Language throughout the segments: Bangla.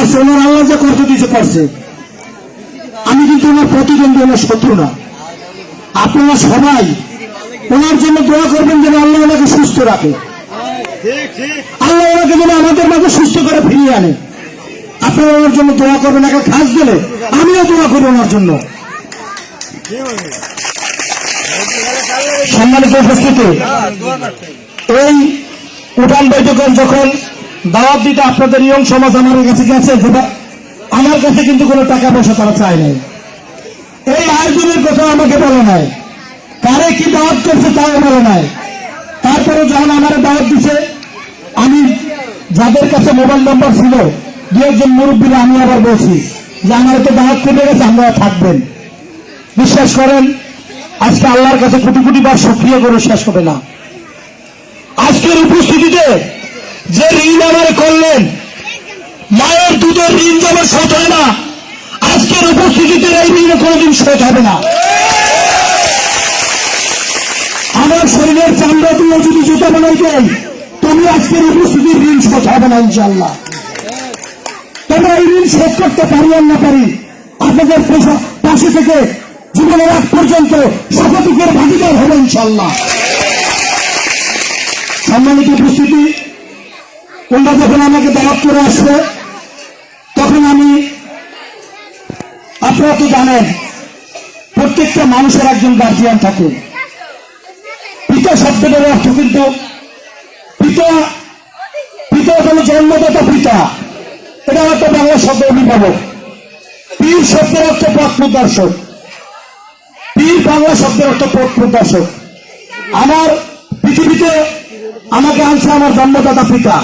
পারছে ওনার আল্লাহ যে কষ্ট দিতে পারছে। আমি কিন্তু ওনার প্রতিদ্বন্দ্বী, ওনার শত্রু না। আপনারা সবাই ওনার জন্য দোয়া করবেন যেন আল্লাহ ওনাকে সুস্থ রাখে। আল্লাহ ওনাকে যেন আমাদের মাঝে সুস্থ করে ফিরিয়ে আনে। আপনারা ওনার জন্য দোয়া করবেন একটা খাস দিলে আমিও দোয়া করব ওনার জন্য। সম্মানিত উপস্থিতি, এই উঠান বৈঠকের যখন দাওয়াত দিতে আপনাদের নিয়ম সমাজ আমার কাছে গেছে আমার কাছে কিন্তু কোনো টাকা পয়সা তারা চায় নাই। এই আয়োজনের কথা আমাকে বলে নাই। কারে কি দাওয়াত করছে তাও বলে নাই। তারপরে যখন আমার দাওয়াত দিছে, আমি যাদের কাছে মোবাইল নাম্বার ছিল, দু একজন মুরব্বীরা আমি আবার বলছি যে, আমার তো দাওয়াত করে গেছে আপনারা থাকবেন। বিশ্বাস করেন, আজকে আল্লাহর কাছে কোটি কোটি বার সক্রিয় করে শেষ হবে না আজকের উপস্থিতিতে যে ঋণ আমার করলেন, মায়ের দুধের ঋণ যেমন শোধ হয় না, আজকের উপস্থিতিতে এই ঋণ কোনোদিন শোধ হবে না। আমার শরীরের চামড়া দিয়ে যদি জুতা বানাই দেয় তুমি আজকের উপস্থিতির ঋণ শোধ হবে না ইনশাল্লাহ তোমরা এই ঋণ শোধ করতে পারি আর না পারি, আপনাদের পাশে থেকে জীবনের আগ পর্যন্ত শপথিকের ভাগিদার হবে ইনশাল্লাহ সম্মানিত উপস্থিতি তোমরা যখন আমাকে দাওয়াত করে আসবে, তখন আমি আপনারা তো জানেন, প্রত্যেকটা মানুষের একজন গার্জিয়ান থাকে। পিতা শব্দের অর্থ কিন্তু পিতা পিতা হলো জন্মদাতা পিতা। এটা একটা বাংলা শব্দ অভিভাবক। পীর শব্দের অর্থ পথ প্রদর্শক পীর বাংলা শব্দের অর্থ পথ প্রদর্শক আমার পৃথিবীতে আমাকে আনছে আমার জন্মদাতা পিতা।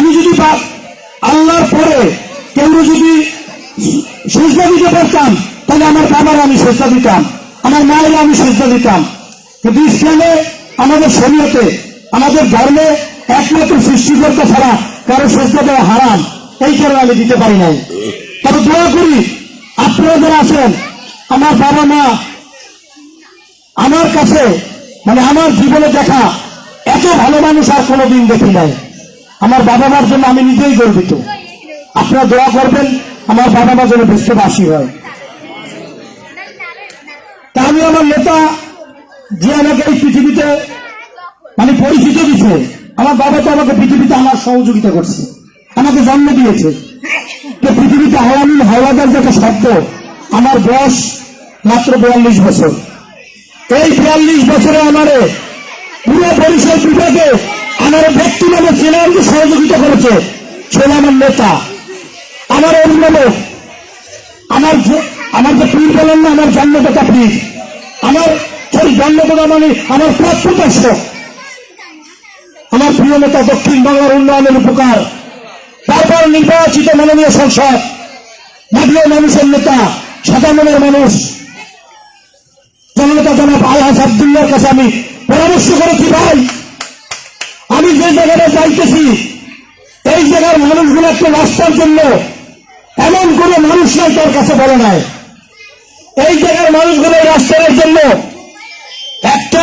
আমি যদি আল্লাহর পরে কেউ যদি সেজদা দিতে পারতাম, তাহলে আমার বাবার আমি সেজদা দিতাম, আমার মায়ের আমি সেজদা দিতাম। কিন্তু ইসলামে, আমাদের শরীয়তে, আমাদের ধর্মে একমাত্র সৃষ্টিকর্তা ছাড়া কারও সেজদা দেওয়া হারাম। এই কারণে আমি দিতে পারি নাই। তবে দোয়া করি, আপনারা যারা আছেন, আমার বাবা মা, আমার কাছে মানে আমার জীবনে দেখা, এত ভালো মানুষ আর কোনোদিন দেখি নাই। আমার বাবা মার জন্য আমি নিজেই গর্বিত। আপনারা দোয়া করবেন, আমার বাবা মা যেন বিশ্ববাসী হয়। তা আমি আমার নেতা যে আমাকে এই পৃথিবীতে মানে পরিচিত দিছে, আমার বাবা তো আমাকে পৃথিবীতে আমার সহযোগিতা করছে। আমাকে জন্ম দিয়েছে। তো পৃথিবীতে হাওয়ামিন হাওয়াদার যে একটা শব্দ, আমার বয়স মাত্র বিয়াল্লিশ বছর। এই বিয়াল্লিশ বছরে আমারে পুরো পরিষদ বিভাগে আমার ব্যক্তি নামে চেনারকে সহযোগিতা করেছে। ছেলে আমার নেতা, আমার অভিভাবক, আমার আমার যে পীর বলেন না, আমার জন্মদাতা পীর, আমার সেই জন্মদাতা মানে আমার প্রদর্শক আমার প্রিয় নেতা দক্ষিণ বাংলার উন্নয়নের উপকার। তারপর নির্বাচিত মাননীয় সংসদ মাটিও মানুষের নেতা, সাদা মনের মানুষ। জননেতা জনাব আলহাজ আবদুল্লার কাছে আমি পরামর্শ করেছি, ভাই। জায়গাটা যাইতেছি এই জায়গার মানুষগুলো একটু রাস্তার জন্য। এমন কোন মানুষ নাই তোর কাছে বলে নাই। এই জায়গার মানুষগুলো রাস্তার জন্য একটা